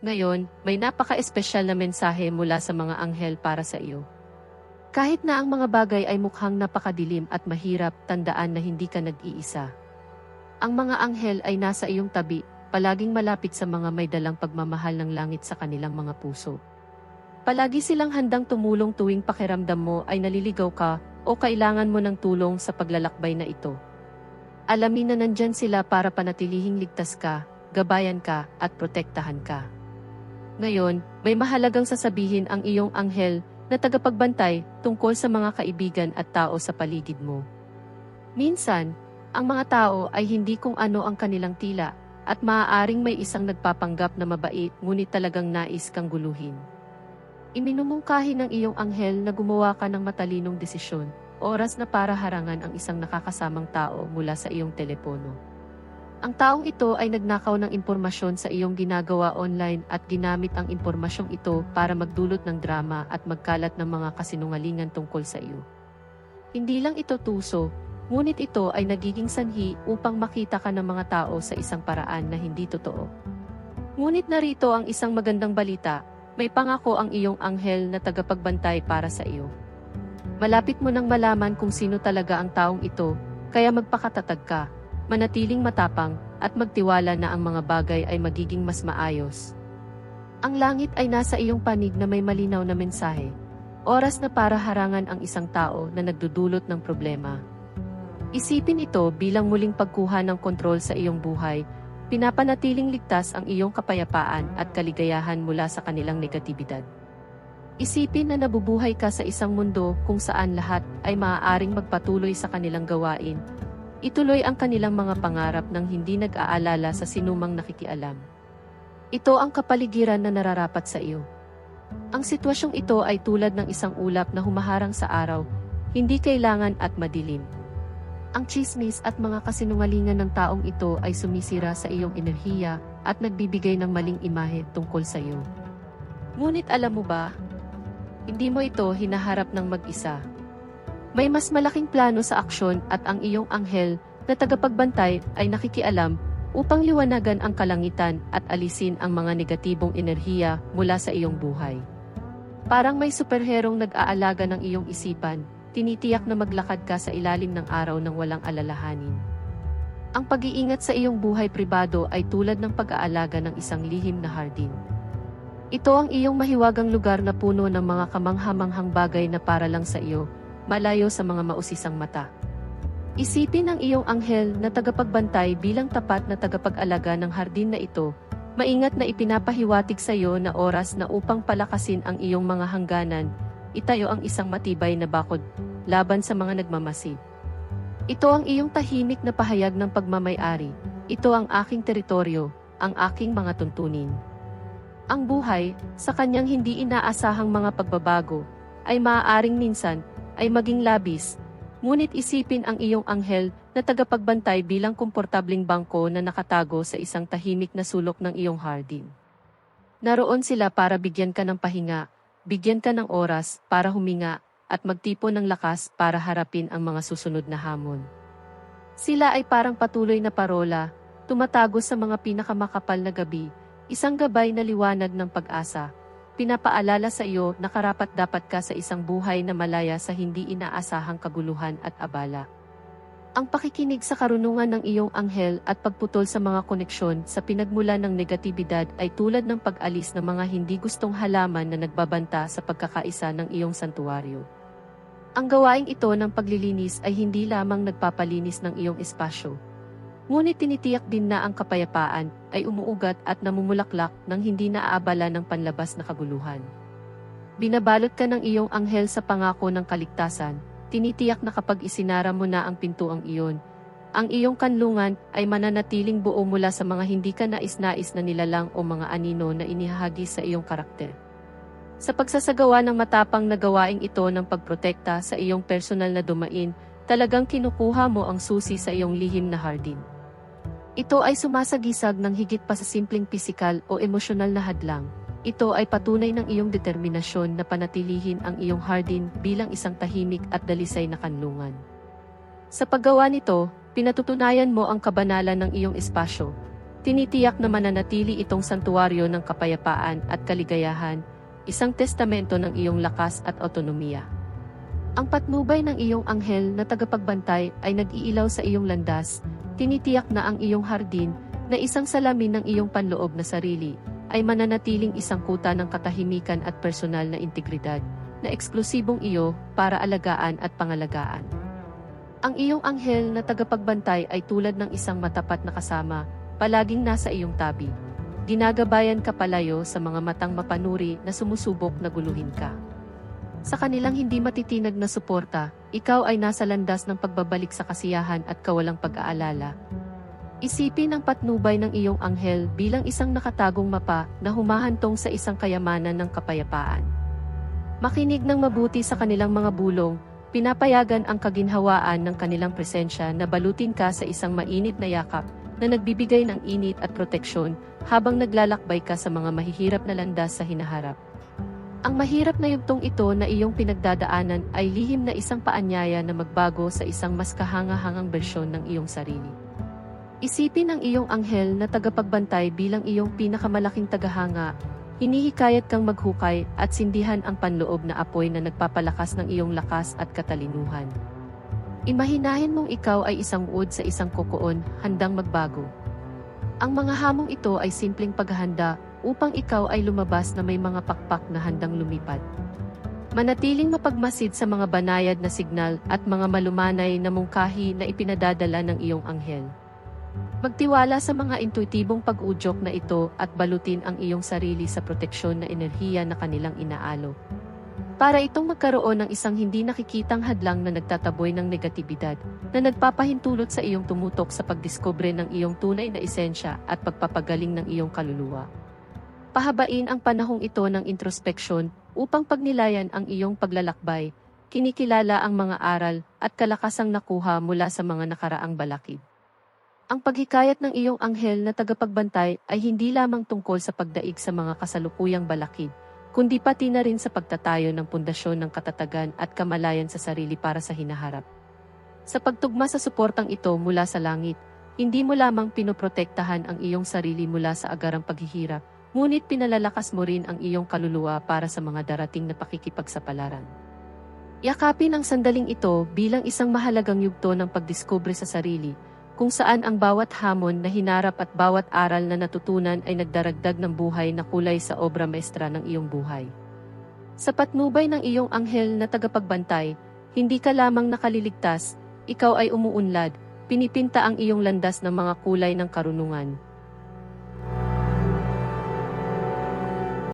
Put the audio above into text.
Ngayon, may napaka-espesyal na mensahe mula sa mga anghel para sa iyo. Kahit na ang mga bagay ay mukhang napakadilim at mahirap, tandaan na hindi ka nag-iisa. Ang mga anghel ay nasa iyong tabi, palaging malapit sa mga may dalang pagmamahal ng langit sa kanilang mga puso. Palagi silang handang tumulong tuwing pakiramdam mo ay naliligaw ka o kailangan mo ng tulong sa paglalakbay na ito. Alamin na nandyan sila para panatilihing ligtas ka, gabayan ka, at protektahan ka. Ngayon, may mahalagang sasabihin ang iyong anghel na tagapagbantay tungkol sa mga kaibigan at tao sa paligid mo. Minsan, ang mga tao ay hindi kung ano ang kanilang tila at maaaring may isang nagpapanggap na mabait ngunit talagang nais kang guluhin. Iminumungkahi ng iyong anghel na gumawa ka ng matalinong desisyon, oras na para harangan ang isang nakakasamang tao mula sa iyong telepono. Ang taong ito ay nagnakaw ng impormasyon sa iyong ginagawa online at ginamit ang impormasyong ito para magdulot ng drama at magkalat ng mga kasinungalingan tungkol sa iyo. Hindi lang ito tuso, ngunit ito ay nagiging sanhi upang makita ka ng mga tao sa isang paraan na hindi totoo. Ngunit narito ang isang magandang balita, may pangako ang iyong anghel na tagapagbantay para sa iyo. Malapit mo nang malaman kung sino talaga ang taong ito, kaya magpakatatag ka, manatiling matapang, at magtiwala na ang mga bagay ay magiging mas maayos. Ang langit ay nasa iyong panig na may malinaw na mensahe. Oras na para harangan ang isang tao na nagdudulot ng problema. Isipin ito bilang muling pagkuha ng kontrol sa iyong buhay, pinapanatiling ligtas ang iyong kapayapaan at kaligayahan mula sa kanilang negatibidad. Isipin na nabubuhay ka sa isang mundo kung saan lahat ay maaaring magpatuloy sa kanilang gawain. Ituloy ang kanilang mga pangarap ng hindi nag-aalala sa sinumang nakikialam. Ito ang kapaligiran na nararapat sa iyo. Ang sitwasyong ito ay tulad ng isang ulap na humaharang sa araw, hindi kailangan at madilim. Ang chismis at mga kasinungalingan ng taong ito ay sumisira sa iyong enerhiya at nagbibigay ng maling imahe tungkol sa iyo. Ngunit alam mo ba, hindi mo ito hinaharap ng mag-isa. May mas malaking plano sa aksyon at ang iyong anghel na tagapagbantay ay nakikialam upang liwanagan ang kalangitan at alisin ang mga negatibong enerhiya mula sa iyong buhay. Parang may superherong nag-aalaga ng iyong isipan, tinitiyak na maglakad ka sa ilalim ng araw ng walang alalahanin. Ang pag-iingat sa iyong buhay pribado ay tulad ng pag-aalaga ng isang lihim na hardin. Ito ang iyong mahiwagang lugar na puno ng mga kamanghamanghang bagay na para lang sa iyo, malayo sa mga mausisang mata. Isipin ang iyong anghel na tagapagbantay bilang tapat na tagapag-alaga ng hardin na ito, maingat na ipinapahiwatig sa iyo na oras na upang palakasin ang iyong mga hangganan, itayo ang isang matibay na bakod laban sa mga nagmamasid. Ito ang iyong tahimik na pahayag ng pagmamayari. Ito ang aking teritoryo, ang aking mga tuntunin. Ang buhay, sa kanyang hindi inaasahang mga pagbabago, ay maaaring minsan, ay maging labis, ngunit isipin ang iyong anghel na tagapagbantay bilang komportabling bangko na nakatago sa isang tahimik na sulok ng iyong hardin. Naroon sila para bigyan ka ng pahinga, bigyan ka ng oras para huminga, at magtipon ng lakas para harapin ang mga susunod na hamon. Sila ay parang patuloy na parola, tumatago sa mga pinakamakapal na gabi, isang gabay na liwanag ng pag-asa, pinapaalala sa iyo na karapat dapat ka sa isang buhay na malaya sa hindi inaasahang kaguluhan at abala. Ang pakikinig sa karunungan ng iyong anghel at pagputol sa mga koneksyon sa pinagmula ng negatibidad ay tulad ng pag-alis ng mga hindi gustong halaman na nagbabanta sa pagkakaisa ng iyong santuwaryo. Ang gawaing ito ng paglilinis ay hindi lamang nagpapalinis ng iyong espasyo, Ngunit tinitiyak din na ang kapayapaan ay umuugat at namumulaklak nang hindi naaabala ng panlabas na kaguluhan. Binabalot ka ng iyong anghel sa pangako ng kaligtasan, tinitiyak na kapag isinara mo na ang pintuang iyon, ang iyong kanlungan ay mananatiling buo mula sa mga hindi ka nais-nais na nilalang o mga anino na inihahagi sa iyong karakter. Sa pagsasagawa ng matapang na gawaing ito ng pagprotekta sa iyong personal na dumain, talagang kinukuha mo ang susi sa iyong lihim na hardin. Ito ay sumasagisag ng higit pa sa simpleng pisikal o emosyonal na hadlang. Ito ay patunay ng iyong determinasyon na panatilihin ang iyong hardin bilang isang tahimik at dalisay na kanlungan. Sa paggawa nito, pinatutunayan mo ang kabanalan ng iyong espasyo, tinitiyak na mananatili itong santuwaryo ng kapayapaan at kaligayahan, isang testamento ng iyong lakas at otonomiya. Ang patnubay ng iyong anghel na tagapagbantay ay nag-iilaw sa iyong landas, tinitiyak na ang iyong hardin, na isang salamin ng iyong panloob na sarili, ay mananatiling isang kuta ng katahimikan at personal na integridad, na eksklusibong iyo para alagaan at pangalagaan. Ang iyong anghel na tagapagbantay ay tulad ng isang matapat na kasama, palaging nasa iyong tabi. Ginagabayan ka palayo sa mga matang mapanuri na sumusubok na guluhin ka. Sa kanilang hindi matitinag na suporta, ikaw ay nasa landas ng pagbabalik sa kasiyahan at kawalang pag-aalala. Isipin ang patnubay ng iyong anghel bilang isang nakatagong mapa na humahantong sa isang kayamanan ng kapayapaan. Makinig ng mabuti sa kanilang mga bulong, pinapayagan ang kaginhawaan ng kanilang presensya na balutin ka sa isang mainit na yakap na nagbibigay ng init at proteksyon habang naglalakbay ka sa mga mahihirap na landas sa hinaharap. Ang mahirap na yugtong ito na iyong pinagdadaanan ay lihim na isang paanyaya na magbago sa isang mas kahanga-hangang bersyon ng iyong sarili. Isipin ang iyong anghel na tagapagbantay bilang iyong pinakamalaking tagahanga, hinihikayat kang maghukay at sindihan ang panloob na apoy na nagpapalakas ng iyong lakas at katalinuhan. Imahinahin mong ikaw ay isang uod sa isang kokoon, handang magbago. Ang mga hamong ito ay simpleng paghahanda upang ikaw ay lumabas na may mga pakpak na handang lumipad. Manatiling mapagmasid sa mga banayad na signal at mga malumanay na mungkahi na ipinadadala ng iyong anghel. Magtiwala sa mga intuitibong pag-udyok na ito at balutin ang iyong sarili sa proteksyon na enerhiya na kanilang inaalok. Para itong magkaroon ng isang hindi nakikitang hadlang na nagtataboy ng negatibidad, na nagpapahintulot sa iyong tumutok sa pagdiskobre ng iyong tunay na esensya at pagpapagaling ng iyong kaluluwa. Pahabain ang panahong ito ng introspeksyon upang pagnilayan ang iyong paglalakbay, kinikilala ang mga aral at kalakasang nakuha mula sa mga nakaraang balakid. Ang paghikayat ng iyong anghel na tagapagbantay ay hindi lamang tungkol sa pagdaig sa mga kasalukuyang balakid, kundi pati na rin sa pagtatayo ng pundasyon ng katatagan at kamalayan sa sarili para sa hinaharap. Sa pagtugma sa suportang ito mula sa langit, hindi mo lamang pinoprotektahan ang iyong sarili mula sa agarang paghihirap, ngunit pinalalakas mo rin ang iyong kaluluwa para sa mga darating na pakikipagsapalaran. Yakapin ang sandaling ito bilang isang mahalagang yugto ng pagdiskubre sa sarili, kung saan ang bawat hamon na hinarap at bawat aral na natutunan ay nagdaragdag ng buhay na kulay sa obra maestra ng iyong buhay. Sa patnubay ng iyong anghel na tagapagbantay, hindi ka lamang nakaliligtas, ikaw ay umuunlad, pinipinta ang iyong landas ng mga kulay ng karunungan,